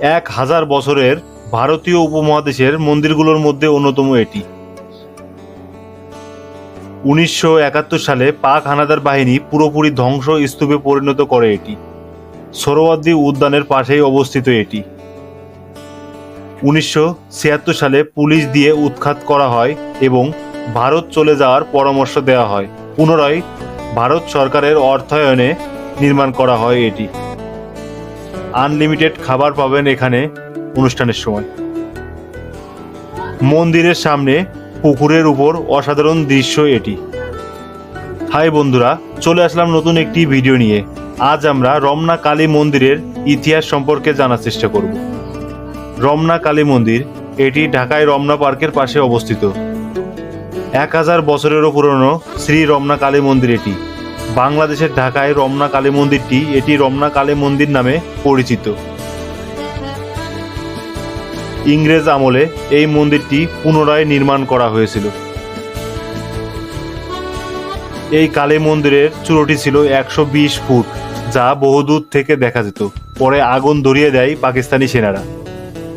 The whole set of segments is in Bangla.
এক হাজার বছরের ভারতীয় উপমহাদেশের মন্দিরগুলোর মধ্যে অন্যতম এটি। উনিশশো একাত্তর সালে পাক হানাদার বাহিনী পুরোপুরি ধ্বংস স্তূপে পরিণত করে এটি। সোহরাওয়ার্দী উদ্যানের পাশেই অবস্থিত এটি। উনিশশো ছিয়াত্তর সালে পুলিশ দিয়ে উৎখাত করা হয় এবং ভারত চলে যাওয়ার পরামর্শ দেওয়া হয়। পুনরায় ভারত সরকারের অর্থায়নে নির্মাণ করা হয় এটি। আনলিমিটেড খাবার পাবেন এখানে অনুষ্ঠানের সময়। মন্দিরের সামনে পুকুরের উপর অসাধারণ দৃশ্য এটি। হাই বন্ধুরা, চলে আসলাম নতুন একটি ভিডিও নিয়ে। আজ আমরা রমনা কালী মন্দিরের ইতিহাস সম্পর্কে জানার চেষ্টা করব। রমনা কালী মন্দির, এটি ঢাকায় রমনা পার্কের পাশে অবস্থিত। এক হাজার বছরেরও পুরনো শ্রী রমনা কালী মন্দির এটি। বাংলাদেশের ঢাকায় রমনা কালী মন্দিরটি এটি রমনা কালী মন্দির নামে পরিচিত। ইংরেজ আমলে এই মন্দিরটি পুনরায় নির্মাণ করা হয়েছিল। এই কালী মন্দিরের চূড়োটি ছিল একশো বিশ ফুট, যা বহুদূর থেকে দেখা যেত। পরে আগুন ধরিয়ে দেয় পাকিস্তানি সেনারা।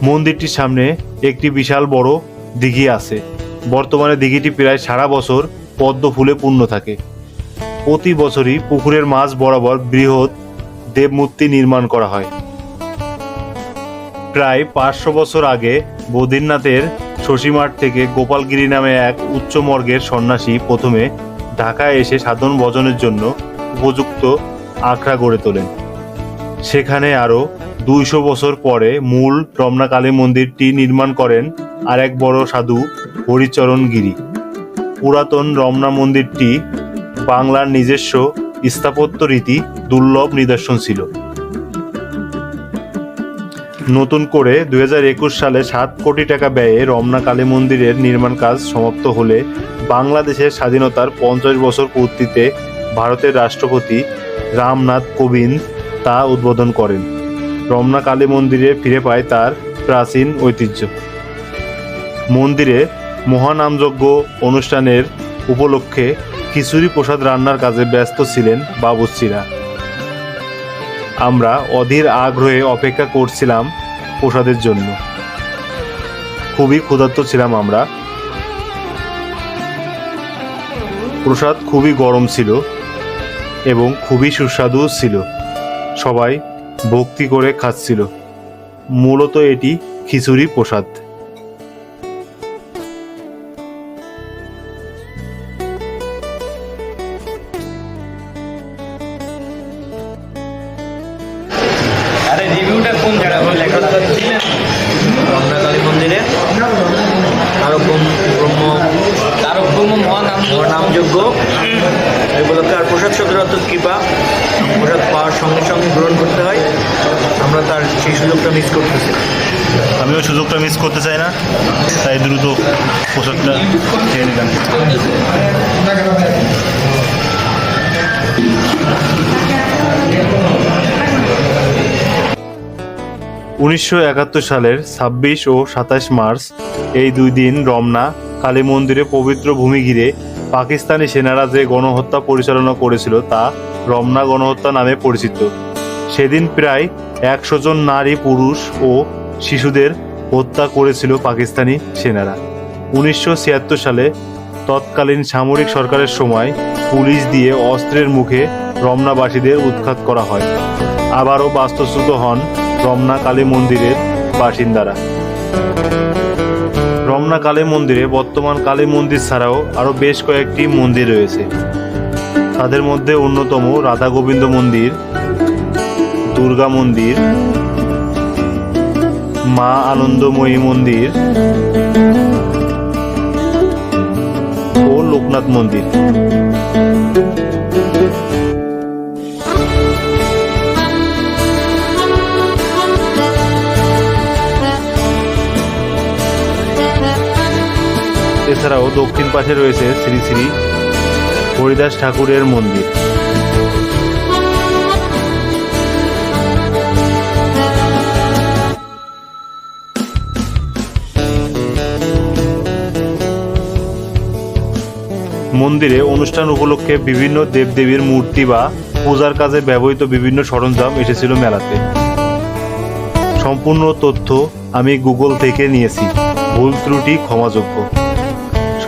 মন্দিরটির সামনে একটি বিশাল বড় দিঘি আছে। বর্তমানে দিঘিটি প্রায় সারা বছর পদ্ম ফুলে পূর্ণ থাকে। প্রতি বছরই পুকুরের মাছ বরাবর বৃহৎ দেবমূর্তি নির্মাণ করা হয়। প্রায় পাঁচশো বছর আগে বদ্রীনাথের শশীমাঠ থেকে গোপালগিরি নামে এক উচ্চ মর্গের সন্ন্যাসী প্রথমে ঢাকায় এসে সাধন ভজনের জন্য উপযুক্ত আখড়া গড়ে তোলেন। সেখানে আরও দুইশো বছর পরে মূল রমনা কালী মন্দিরটি নির্মাণ করেন আরেক বড় সাধু হরিচরণ গিরি পুরাতন রমনা মন্দিরটি বাংলার নিজস্ব স্থাপত্য রীতি দুর্লভ নিদর্শন ছিল। নতুন করে দুই সালে সাত কোটি টাকা ব্যয়ে রমনা কালী মন্দিরের নির্মাণ কাজ সমাপ্ত হলে বাংলাদেশের স্বাধীনতার পঞ্চাশ বছর পূর্তিতে ভারতের রাষ্ট্রপতি রামনাথ কোবিন্দ তা উদ্বোধন করেন। রমনা কালী মন্দিরে ফিরে পায় তার প্রাচীন ঐতিহ্য। মন্দিরে মহানামযজ্ঞ অনুষ্ঠানের উপলক্ষে খিচুড়ি প্রসাদ রান্নার কাজে ব্যস্ত ছিলেন বাবুশ্রীরা আমরা অধীর আগ্রহে অপেক্ষা করছিলাম প্রসাদের জন্য। খুবই ক্ষুধার্ত ছিলাম আমরা। প্রসাদ খুবই গরম ছিল এবং খুবই সুস্বাদু ছিল। সবাই ভক্তি করে খাচ্ছিল। মূলত এটি খিচুড়ি প্রসাদ। আরে রিভিউটা কোন জায়গা বলে লেখা রমনাকালী মন্দিরে। আরও ব্রহ্ম তারক ব্রহ্ম নামযোগ্য এগুলোকে আর প্রসাদ শব্দের কৃপা। প্রসাদ পাওয়ার সঙ্গে সঙ্গে গ্রহণ করতে হয়। আমরা তার সেই সুযোগটা মিস করতেছি। আমিও সুযোগটা মিস করতে চাই না। তাই দ্রুত প্রসাদটা খেয়ে নিলাম। উনিশশো একাত্তর সালের ছাব্বিশ ও সাতাশ মার্চ এই দুই দিন রমনা, কালী মন্দিরে পবিত্র ভূমি ঘিরে পাকিস্তানি সেনারা যে গণহত্যা পরিচালনা করেছিল তা রমনা গণহত্যা নামে পরিচিত। সেদিন প্রায় একশো জন নারী, পুরুষ ও শিশুদের হত্যা করেছিল পাকিস্তানি সেনারা। উনিশশো ছিয়াত্তর সালে তৎকালীন সামরিক সরকারের সময় পুলিশ দিয়ে অস্ত্রের মুখে রমনাবাসীদের উৎখাত করা হয়। আবারও বাস্তুচ্যুত হন রমনা কালী মন্দিরের বাসিন্দারা। রমনা কালী মন্দিরে বর্তমান কালী মন্দির ছাড়াও আরও বেশ কয়েকটি মন্দির রয়েছে। তাদের মধ্যে অন্যতম রাধা গোবিন্দ মন্দির, দুর্গা মন্দির, মা আনন্দময়ী মন্দির ও লোকনাথ মন্দির। এছাড়াও দক্ষিণ পাশে রয়েছে শ্রী শ্রী হরিদাস ঠাকুরের মন্দির। মন্দিরে অনুষ্ঠান উপলক্ষে বিভিন্ন দেবদেবীর মূর্তি বা পূজার কাজে ব্যবহৃত বিভিন্ন সরঞ্জাম এসেছিল মেলাতে। সম্পূর্ণ তথ্য আমি গুগল থেকে নিয়েছি। ভুল ত্রুটি ক্ষমাযোগ্য।